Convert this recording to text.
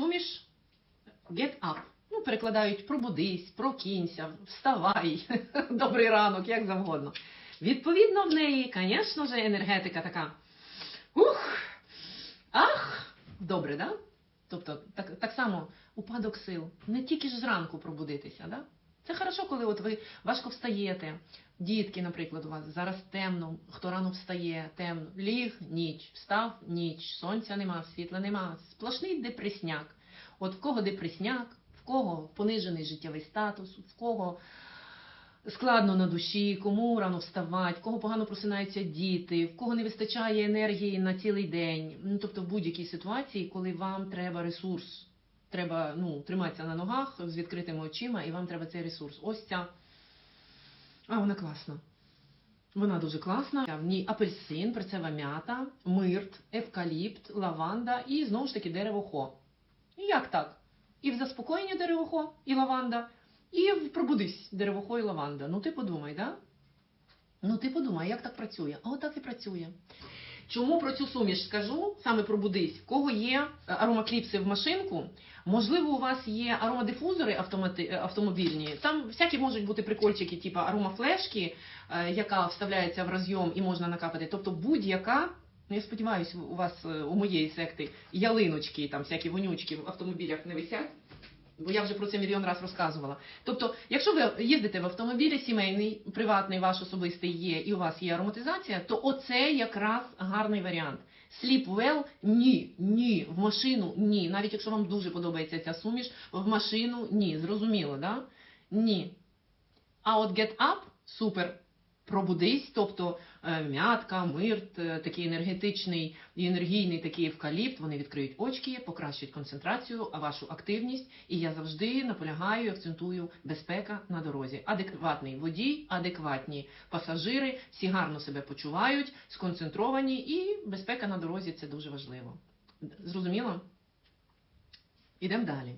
суміш get up. Ну, перекладають пробудись, прокинься, вставай, добрий ранок, як завгодно. Відповідно, в неї, звісно ж, енергетика така. Ух! Ах! Добре, да? Тобто, так, так само упадок сил. Не тільки ж зранку пробудитися, да? Це хорошо, коли от ви важко встаєте. Дітки, наприклад, у вас зараз темно, хто рано встає, темно, ліг ніч, встав ніч, сонця нема, світла нема. Сплошний депресняк. От в кого депресняк, в кого понижений життєвий статус, в кого складно на душі, кому рано вставати, в кого погано просинаються діти, в кого не вистачає енергії на цілий день. Ну, тобто в будь-якій ситуації, коли вам треба ресурс, треба ну, триматися на ногах з відкритими очима, і вам треба цей ресурс. Ось ця. А, вона класна. Вона дуже класна. В ній апельсин, перцева м'ята, мирт, евкаліпт, лаванда і знову ж таки дерево хо. Як так? І в заспокоєння дерево хо, і лаванда, і в пробудись дерево хо і лаванда. Ну ти подумай, да? Ну ти подумай, як так працює? А отак і працює. Чому про цю суміш скажу? Саме пробудись. В кого є е, аромакліпси в машинку, можливо, у вас є аромадифузори автомати... е, автомобільні. Там всякі можуть бути прикольчики, типу аромафлешки, е, яка вставляється в розйом і можна накапати. Тобто будь-яка, ну я сподіваюся, у вас у моєї секти ялиночки, там всякі вонючки в автомобілях не висять. Бо я вже про це мільйон раз розказувала. Тобто, якщо ви їздите в автомобілі сімейний, приватний, ваш особистий є, і у вас є ароматизація, то оце якраз гарний варіант. Sleep well – ні, ні, в машину ні. Навіть якщо вам дуже подобається ця суміш, в машину ні. Зрозуміло, да? Ні. А от get up – супер. Пробудись, тобто е, м'ятка, мирт, е, такий енергетичний і енергійний такий евкаліпт, вони відкриють очки, покращать концентрацію, а вашу активність. І я завжди наполягаю акцентую безпека на дорозі. Адекватний водій, адекватні пасажири, всі гарно себе почувають, сконцентровані, і безпека на дорозі це дуже важливо. Зрозуміло? Ідемо далі.